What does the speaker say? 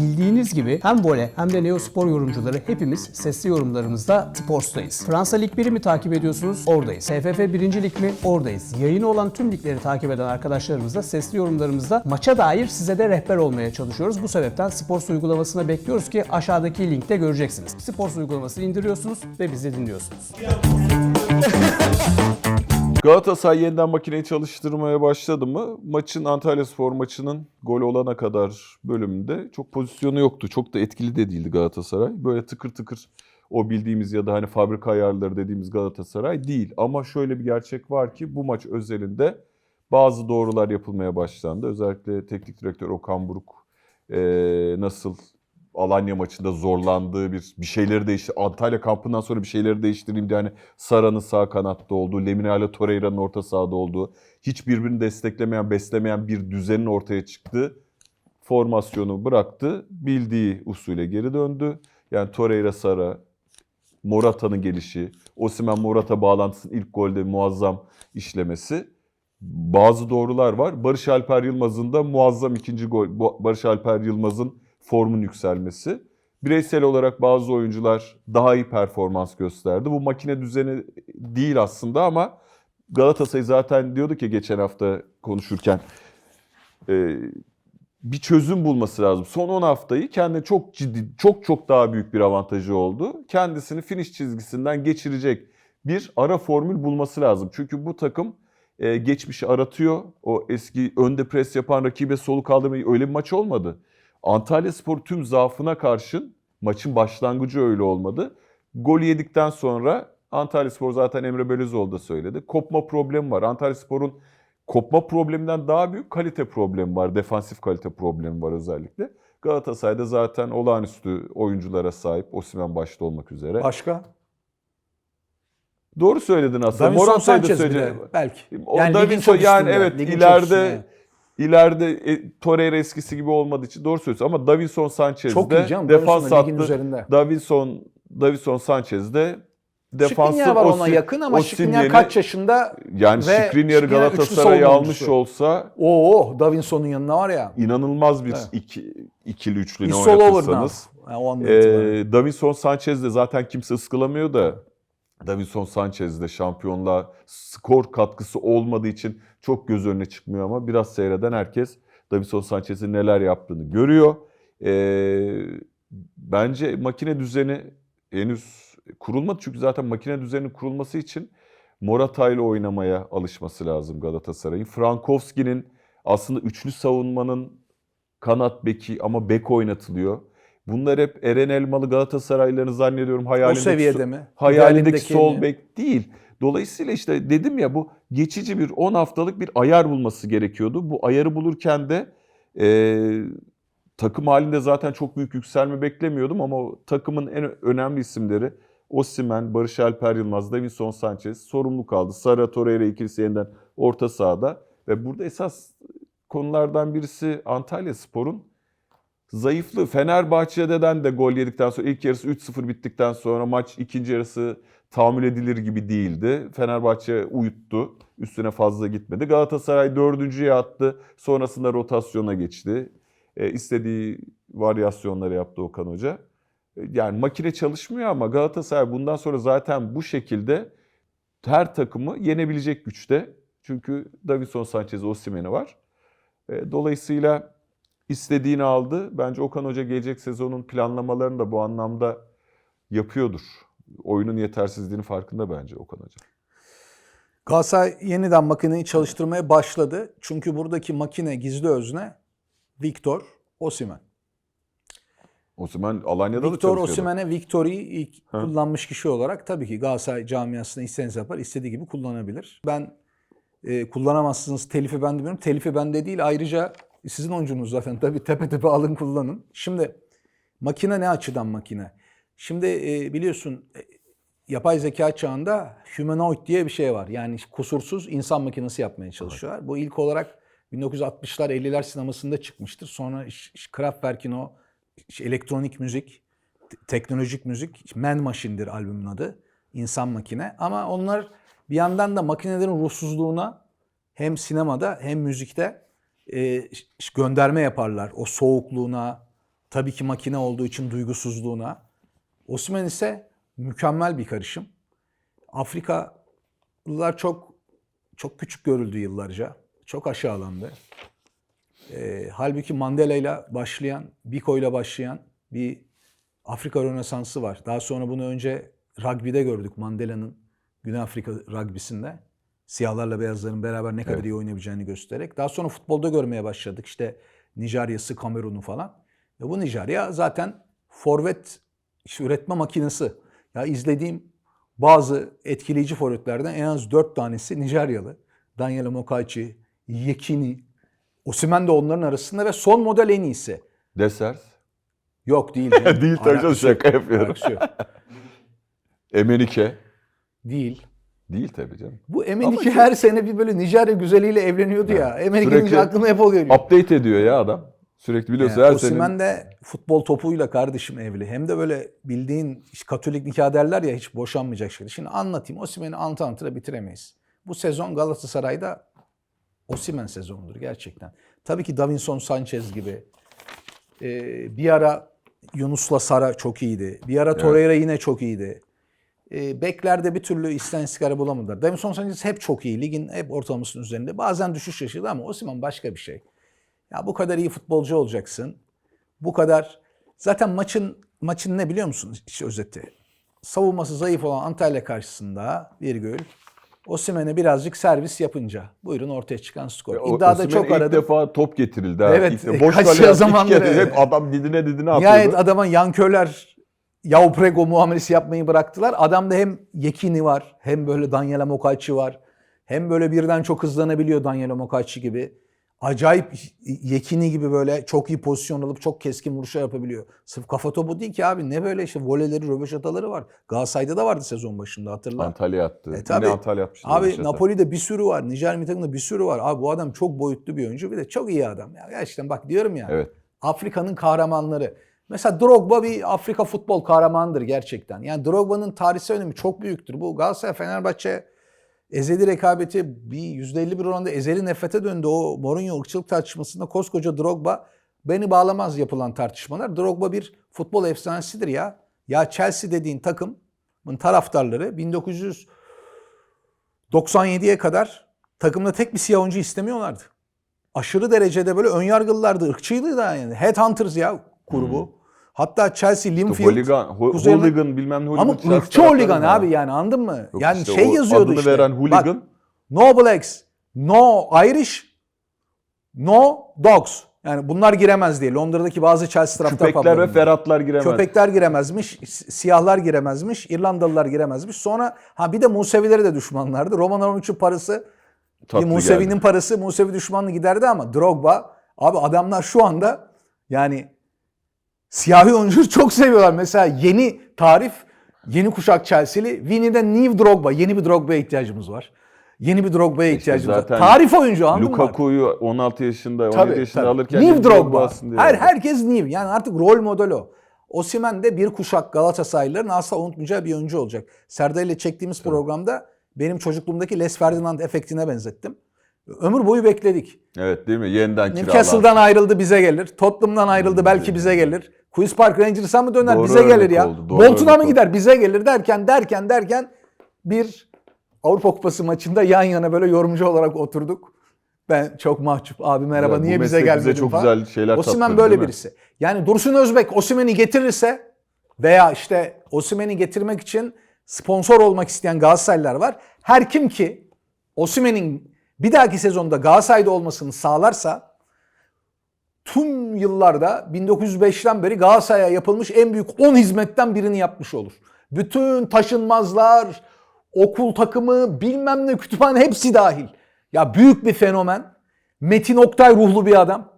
Bildiğiniz gibi hem vole hem de neospor yorumcuları hepimiz sesli yorumlarımızda Sports'tayız. Fransa Lig 1'i mi takip ediyorsunuz? Oradayız. TFF 1. Lig mi? Oradayız. Yayını olan tüm ligleri takip eden arkadaşlarımız da sesli yorumlarımızda maça dair size de rehber olmaya çalışıyoruz. Bu sebepten Sports uygulamasına bekliyoruz ki aşağıdaki linkte göreceksiniz. Sports uygulamasını indiriyorsunuz ve bizi dinliyorsunuz. Galatasaray yeniden makineyi çalıştırmaya başladı mı? Maçın Antalya Spor maçının gol olana kadar bölümünde çok pozisyonu yoktu. Çok da etkili de değildi Galatasaray. Böyle tıkır tıkır o bildiğimiz ya da hani fabrika ayarları dediğimiz Galatasaray değil. Ama şöyle bir gerçek var ki bu maç özelinde bazı doğrular yapılmaya başlandı. Özellikle teknik direktör Okan Buruk eee, nasıl Alanya maçında zorlandığı bir bir şeyleri değişti. Antalya kampından sonra bir şeyleri değiştireyim diye hani Sara'nın sağ kanatta olduğu, Lemina ile Torreira'nın orta sahada olduğu, hiç birbirini desteklemeyen, beslemeyen bir düzenin ortaya çıktığı formasyonu bıraktı. Bildiği usule geri döndü. Yani Torreira Sara, Morata'nın gelişi, Osimhen Morata bağlantısının ilk golde muazzam işlemesi. Bazı doğrular var. Barış Alper Yılmaz'ın da muazzam ikinci gol. Barış Alper Yılmaz'ın formun yükselmesi. Bireysel olarak bazı oyuncular daha iyi performans gösterdi. Bu makine düzeni değil aslında ama Galatasaray zaten diyordu ki geçen hafta konuşurken e, bir çözüm bulması lazım. Son 10 haftayı kendine çok ciddi, çok çok daha büyük bir avantajı oldu. Kendisini finish çizgisinden geçirecek bir ara formül bulması lazım. Çünkü bu takım e, geçmişi aratıyor. O eski önde pres yapan rakibe soluk kaldırmayı öyle bir maç olmadı. Antalya Spor tüm zaafına karşın maçın başlangıcı öyle olmadı. Gol yedikten sonra Antalya Spor zaten Emre Belözoğlu da söyledi. Kopma problemi var. Antalya Spor'un kopma probleminden daha büyük kalite problemi var. Defansif kalite problemi var özellikle. Galatasaray'da zaten olağanüstü oyunculara sahip. Osimhen başta olmak üzere. Başka? Doğru söyledin aslında. Davinson da Sanchez de belki. O Yani Davinson yani evet ileride. İleride e, Torreira eskisi gibi olmadığı için doğru söylüyorsun ama Davinson Sanchez Çok de canım. defans Davinson ligin hattı üzerinde. Davinson Davinson Sanchez de defansı Skriniar var ona Osi- yakın ama Skriniar kaç yaşında yani ve Skriniar'ı Skriniar üçlü Galatasaray'a savunma almış oyuncusu. olsa Oo Davinson'un yanına var ya. inanılmaz bir Evet. iki, ikili üçlü ne He's all over now. oynatırsanız. O andan itibaren. Ee, Davinson Sanchez de zaten kimse ıskılamıyor da Davinson Sanchez de şampiyonluğa skor katkısı olmadığı için çok göz önüne çıkmıyor ama biraz seyreden herkes Davinson Sanchez'in neler yaptığını görüyor. Ee, bence makine düzeni henüz kurulmadı çünkü zaten makine düzeni kurulması için Morata ile oynamaya alışması lazım Galatasaray'ın. Frankowski'nin aslında üçlü savunmanın kanat beki ama bek oynatılıyor. Bunlar hep Eren Elmalı Galatasaraylıların zannediyorum o hayalindeki, seviyede mi? hayalindeki sol bek değil. Dolayısıyla işte dedim ya bu geçici bir 10 haftalık bir ayar bulması gerekiyordu. Bu ayarı bulurken de e, takım halinde zaten çok büyük yükselme beklemiyordum ama o takımın en önemli isimleri Osimhen, Barış Alper Yılmaz, Davinson Sanchez sorumluluk aldı. Sara Torreira ikilisi yeniden orta sahada ve burada esas konulardan birisi Antalya Spor'un zayıflığı. Fenerbahçe'den de gol yedikten sonra ilk yarısı 3-0 bittikten sonra maç ikinci yarısı tahammül edilir gibi değildi. Fenerbahçe uyuttu. Üstüne fazla gitmedi. Galatasaray dördüncüye attı. Sonrasında rotasyona geçti. E, istediği varyasyonları yaptı Okan Hoca. E, Yani makine çalışmıyor ama Galatasaray bundan sonra zaten bu şekilde her takımı yenebilecek güçte. Çünkü Davinson Sanchez, Osimhen'i var. E, Dolayısıyla istediğini aldı. Bence Okan Hoca gelecek sezonun planlamalarını da bu anlamda yapıyordur. Oyunun yetersizliğinin farkında bence Okan Hoca. Galatasaray yeniden makineyi çalıştırmaya başladı. Çünkü buradaki makine gizli özne Victor Osimhen. Osimhen Alanya'da da Victor çalışıyordu. Osimhen'e Victory'yi ilk Ha. kullanmış kişi olarak tabii ki Galatasaray camiasında istediğiniz yapar, istediği gibi kullanabilir. Ben e, kullanamazsınız telifi ben demiyorum. Telifi bende değil. Ayrıca sizin oyuncunuz zaten tabii tepe tepe alın kullanın. Şimdi makine ne açıdan makine? Şimdi e, biliyorsun e, yapay zeka çağında humanoid diye bir şey var. Yani kusursuz insan makinesi yapmaya çalışıyorlar. Bu ilk olarak 1960'lar 50'ler sinemasında çıkmıştır. Sonra Kraftwerk'in o elektronik müzik, te- teknolojik müzik, Man Machine'dir albümün adı. İnsan makine. Ama onlar bir yandan da makinelerin ruhsuzluğuna hem sinemada hem müzikte e, gönderme yaparlar. O soğukluğuna, Tabii ki makine olduğu için duygusuzluğuna. Osimhen ise mükemmel bir karışım. Afrikalılar çok çok küçük görüldü yıllarca. Çok aşağılandı. Ee, halbuki Mandela ile başlayan, Biko ile başlayan bir Afrika Rönesansı var. Daha sonra bunu önce rugby'de gördük Mandela'nın Güney Afrika rugby'sinde. Siyahlarla beyazların beraber ne kadar Evet. iyi oynayabileceğini göstererek. Daha sonra futbolda görmeye başladık. İşte Nijerya'sı, Kamerun'u falan. Ve bu Nijerya zaten forvet işte üretme makinesi. Ya izlediğim bazı etkileyici forvetlerden en az dört tanesi Nijeryalı. Daniel Mokachi, Yekini, Osimhen de onların arasında ve son model en iyisi. Desers. Yok değil. Değil tabii canım, şaka yapıyorum. Emenike. Değil. Değil tabii canım. Bu Ama Emenike çok- her sene bir böyle Nijerya güzeliyle evleniyordu ya. Emenike'nin aklıma hep o geliyor. Update ediyor ya adam. Sürekli biliyorsun Yani her sene. Osimhen de futbol topuyla kardeşim evli. Hem de böyle bildiğin işte Katolik nikah derler ya hiç boşanmayacak şekilde. Şimdi anlatayım. Osimhen'i anlatı anlatıra bitiremeyiz. Bu sezon Galatasaray'da Osimhen sezonudur gerçekten. Tabii ki Davinson Sanchez gibi. Ee, bir ara Yunus'la Sara çok iyiydi. Bir ara Torreira yine çok iyiydi. Ee, beklerde bir türlü isten istikrar bulamadılar. Davinson Sanchez hep çok iyi. Ligin hep ortalamasının üzerinde. Bazen düşüş yaşadı ama Osimhen başka bir şey. Ya bu kadar iyi futbolcu olacaksın. Bu kadar zaten maçın maçın ne biliyor musun işte özeti? Savunması zayıf olan Antalya karşısında virgül Osimhen'e birazcık servis yapınca buyurun ortaya çıkan skor. İddiada Osimhen çok ilk aradım. defa top getirildi. ha. Evet, İlk boş kaç kale evet. hep adam didine didine atıyordu. Nihayet adama yankörler Yao Prego muamelesi yapmayı bıraktılar. Adamda hem Yekini var, hem böyle Daniela Mokachi var. Hem böyle birden çok hızlanabiliyor Daniela Mokachi gibi. Acayip Yekini gibi böyle çok iyi pozisyon alıp çok keskin vuruşlar yapabiliyor. Sırf kafa topu değil ki abi. Ne böyle işte voleleri, röveşataları var. Galatasaray'da da vardı sezon başında hatırla. Antalya attı. E tabii. Yine Antalya atmıştı. Abi Röveşata. Napoli'de bir sürü var. Nijer takımda bir sürü var. Abi bu adam çok boyutlu bir oyuncu. Bir de çok iyi adam. Ya gerçekten bak diyorum ya. Evet. Afrika'nın kahramanları. Mesela Drogba bir Afrika futbol kahramanıdır gerçekten. Yani Drogba'nın tarihsel önemi çok büyüktür. Bu Galatasaray Fenerbahçe ezeli rekabeti bir %51 oranda ezeli nefrete döndü. O Mourinho ırkçılık tartışmasında koskoca Drogba beni bağlamaz yapılan tartışmalar. Drogba bir futbol efsanesidir ya. Ya Chelsea dediğin takımın taraftarları 1997'ye kadar takımda tek bir siyah oyuncu istemiyorlardı aşırı derecede böyle önyargılılardı. ırkçıydı da yani. Headhunters ya grubu. Hatta Chelsea, Linfield. Hooligan, ho- Kuzey- hooligan bilmem ne hooligan. Ama ırkçı hooligan abi mı? yani anladın mı? Yok yani işte şey yazıyordu adını işte. veren Bak, hooligan. no blacks, no Irish, no dogs. Yani bunlar giremez diye. Londra'daki bazı Chelsea taraftar Köpekler ve. Ferhatlar giremez. Köpekler giremezmiş, si- siyahlar giremezmiş, İrlandalılar giremezmiş. Sonra ha bir de Musevileri de düşmanlardı. Roman Abramovich'in parası Musevi'nin parası Musevi düşmanlığı giderdi ama Drogba abi adamlar şu anda yani siyahi oyuncuyu çok seviyorlar. Mesela yeni tarif yeni kuşak Chelsea'li Vini'de New Drogba. Yeni bir Drogba'ya ihtiyacımız var. Yeni bir Drogba'ya ihtiyacımız var. Tarif oyuncu anladın mı? Lukaku'yu 16 yaşında, 17 Tabii, yaşında tabii. alırken New Drogba. Her, herkes New. Yani artık rol model o. Osimhen de bir kuşak Galatasaraylıların asla unutmayacağı bir oyuncu olacak. Serdar ile çektiğimiz programda benim çocukluğumdaki Les Ferdinand efektine benzettim. Ömür boyu bekledik. Evet değil mi? Yeniden kiralar. Newcastle'dan ayrıldı bize gelir. Tottenham'dan ayrıldı belki bize gelir. Queen's Park Rangers'a mı döner Doğru bize gelir örnek ya. oldu, doğru Bolton'a örnek mı oldu. gider bize gelir derken derken derken bir Avrupa Kupası maçında yan yana böyle yorumcu olarak oturduk. Ben çok mahcup. Abi merhaba bu niye bize meslek bize gelmedin çok falan. güzel şeyler Osimhen tattırdı, böyle mi? birisi. Yani Dursun Özbek Osimhen'i getirirse veya işte Osimhen'i getirmek için sponsor olmak isteyen Galatasaraylılar var. Her kim ki Osimhen'in bir dahaki sezonda Galatasaray'da olmasını sağlarsa tüm yıllarda 1905'ten beri Galatasaray'a yapılmış en büyük 10 hizmetten birini yapmış olur. Bütün taşınmazlar, okul takımı, bilmem ne kütüphane hepsi dahil. Ya büyük bir fenomen. Metin Oktay ruhlu bir adam.